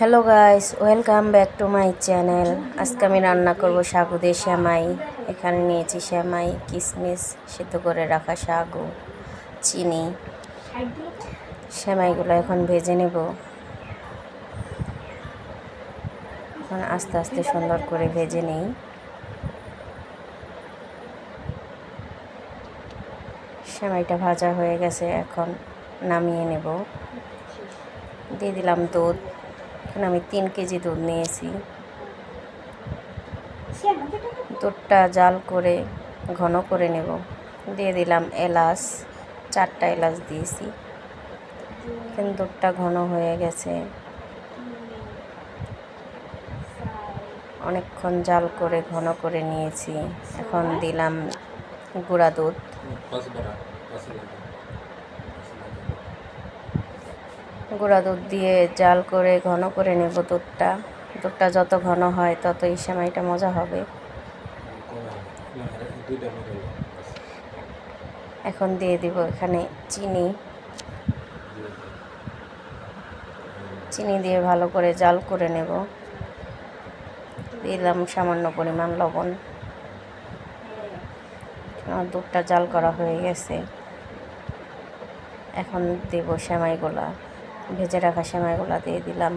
Hello guys welcome back to my channel আজকে আমি রান্না করব সাগু দিয়ে শ্যামাই এখানে নিয়েছি শ্যামাই কিশমিশ সিদ্ধ করে রাখা সাগু চিনি। শ্যামাইগুলো এখন ভেজে নেব। এখন আস্তে আস্তে সুন্দর করে ভেজে নিই। শ্যামাইটা ভাজা হয়ে গেছে, এখন নামিয়ে নেব। দিয়ে দিলাম দুধ। এখানে আমি তিন কেজি দুধ নিয়েছি। দুধটা জাল করে, ঘন করে নেব। দিয়ে দিলাম এলাচ, চারটা এলাচ দিয়েছি। কিন্তু দুধটা ঘন হয়ে গেছে। অনেকক্ষণ জাল করে, ঘন করে নিয়েছি। এখন দিলাম গুঁড়া দুধ। গুঁড়া দুধ দিয়ে জাল করে ঘন করে নেব দুধটা। দুধটা যত ঘন হয় তত এই সেমাইটা মজা হবে। এখন দিয়ে দিব এখানে চিনি। চিনি দিয়ে ভালো করে জাল করে নেব। দিলাম সামান্য পরিমাণ লবণ। দুধটা জাল করা হয়ে গেছে। এখন দেব সেমাইগুলা। ভেজে রাখা সেমাইগুলা দিয়ে দিলাম।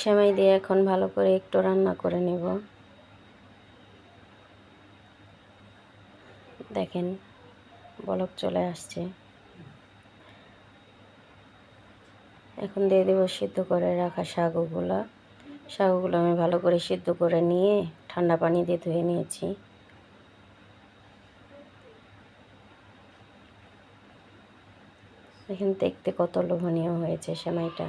সেমাই দিয়ে এখন ভালো করে একটু রান্না করে নেব। দেখেন, বলক চলে আসছে। এখন দিয়ে দেবো সিদ্ধ করে রাখা শাকগুলো। শাকগুলো আমি ভালো করে সিদ্ধ করে নিয়ে ঠান্ডা পানি দিয়ে ধুয়ে নিয়েছি। এখানে দেখতে কত লোভনীয় হয়েছে সেমাইটা।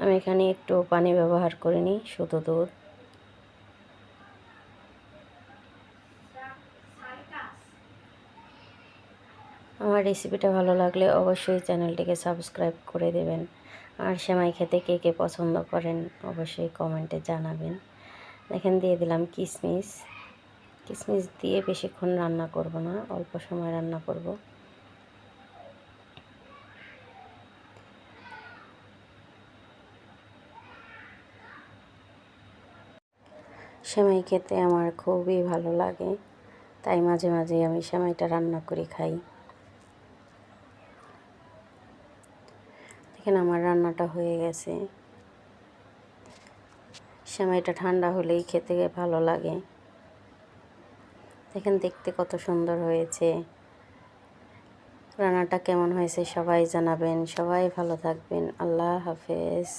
আমি এখানে একটু পানি ব্যবহার করিনি শুধু দুধ। আমার রেসিপিটা ভালো লাগলে অবশ্যই চ্যানেলটিকে সাবস্ক্রাইব করে দেবেন। আর সেমাই খেতে কে কে পছন্দ করেন অবশ্যই কমেন্টে জানাবেন। এখানে দিয়ে দিলাম কিশমিশ কিশমিশ দিয়ে বেশিক্ষণ রান্না করব না, অল্প সময় রান্না করব। সেমাই খেতে আমার খুবই ভালো লাগে। তাই মাঝে মাঝে আমি সেমাইটা রান্না করে খাই। দেখেন আমার রান্নাটা হয়ে গেছে। সেমাইটা ঠান্ডা হলেই খেতে ভালো লাগে। দেখেন দেখতে কত সুন্দর হয়েছে। রান্নাটা কেমন হয়েছে সবাই জানাবেন। সবাই ভালো থাকবেন। আল্লাহ হাফেজ।